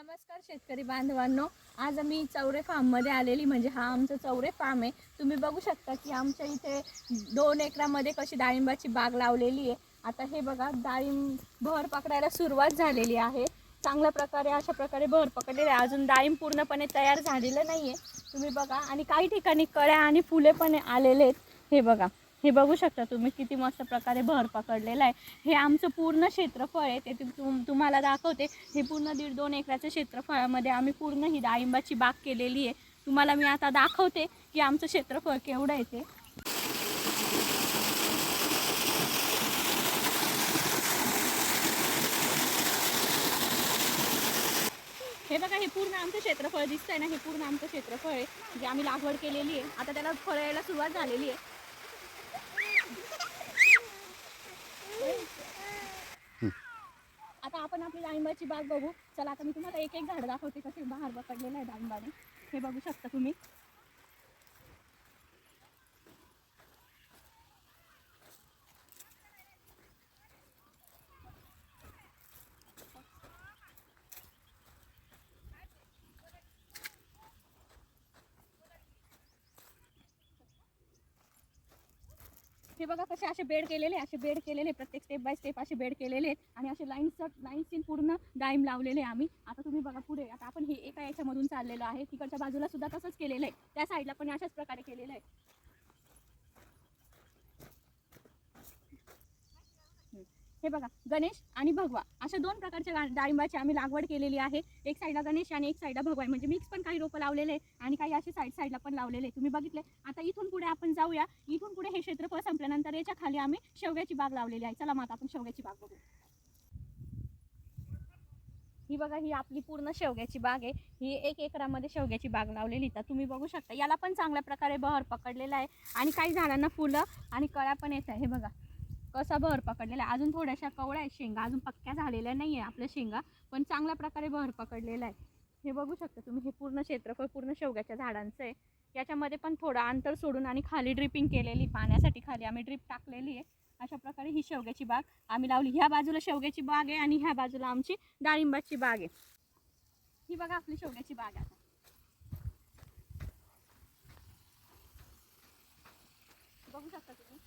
नमस्कार शेतकरी बांधवांनो. आज आम्ही चौरे फार्ममध्ये आलेली म्हणजे हा आमचं चौरे फार्म आहे. तुम्ही बघू शकता की आमच्या इथे दोन एकरामध्ये कशी डाळिंबाची बाग लावलेली आहे. आता हे बघा डाळिंब भर पकडायला सुरुवात झालेली आहे. चांगल्या प्रकारे अशा प्रकारे भर पकडलेले आहे. अजून डाळिंब पूर्णपणे तयार झालेलं नाही आहे तुम्ही बघा आणि काही ठिकाणी कळ्या आणि फुले पण आलेले आहेत. हे बघा. हे बघू शकता तुम्ही किती मस्त प्रकारे भर पकडलेलं आहे. हे आमचं पूर्ण क्षेत्रफळ आहे. ते तुम- तुम्हाला दाखवते. हे पूर्ण दीड दोन एकराच्या क्षेत्रफळामध्ये आम्ही पूर्ण ही डाळिंबाची बाग केलेली आहे. तुम्हाला मी आता दाखवते की आमचं क्षेत्रफळ केवढं आहे ते. हे बघा हे पूर्ण आमचं क्षेत्रफळ दिसतंय ना? हे पूर्ण आमचं क्षेत्रफळ आहे. जे आम्ही लागवड केलेली आहे. आता त्याला फळ यायला सुरुवात झालेली आहे. आता आपण आपली डाळिंबाची बाग बघू. चला आता मी तुम्हाला एक एक झाड दाखवते कसे बाहेर पकडलेलं आहे डाळिंबाने. हे बघू शकता तुम्ही. हे बघा कसे असे बेड केलेले असे बेड केलेले प्रत्येक स्टेप बाय स्टेप असे बेड केलेले आहेत आणि असे लाईन्स लाईन्स पूर्ण डाईम लावलेले आहे आम्ही. आता तुम्ही बघा पुढे आता आपण हे एका याच्यामधून चाललेलो आहे. तिकडच्या बाजूला सुद्धा तसंच केलेलं आहे. त्या साईडला पण अशाच प्रकारे केलेलं आहे. हे बघा गणेश आणि भगवा. अशा दोन प्रकारच्या डाळिंबाची आम्ही लागवड केलेली आहे. एक साईडला गणेश आणि एक साईडला भगवा. म्हणजे मिक्स पण काही रोपं लावलेले आहे आणि काही असे साईड साईडला पण लावलेले आहे. तुम्ही बघितले? आता इथून पुढे आपण जाऊया. इथून पुढे हे क्षेत्रफळ संपल्यानंतर याच्या खाली आम्ही शेवग्याची बाग लावलेली आहे. चला मग आता आपण शेवग्याची बाग बघू. ही बघा ही आपली पूर्ण शेवग्याची बाग आहे. ही एक एकरामध्ये शेवग्याची बाग लावलेली तर तुम्ही बघू शकता. याला पण चांगल्या प्रकारे बहर पकडलेला आहे. आणि काही झाडांना फुलं आणि कळ्या पण येत आहे. हे बघा. कसा बहर पकडलेला आहे. अजून थोड्याशा कवळ्या आहेत शेंगा. अजून पक्क्या झालेल्या नाही आहे आपल्या शेंगा पण चांगल्या प्रकारे बहर पकडलेला आहे. हे बघू शकता तुम्ही हे पूर्ण क्षेत्रफळ पूर्ण शेवग्याच्या झाडांचं आहे. याच्यामध्ये पण थोडं अंतर सोडून आणि खाली ड्रिपिंग केलेली पाण्यासाठी खाली आम्ही ड्रिप टाकलेली आहे. अशा प्रकारे ही शेवग्याची बाग आम्ही लावली. ह्या बाजूला शेवग्याची बाग आहे आणि ह्या बाजूला आमची डाळिंबाची बाग आहे. ही बघा आपली शेवग्याची बाग आहे. आता बघू शकता तुम्ही.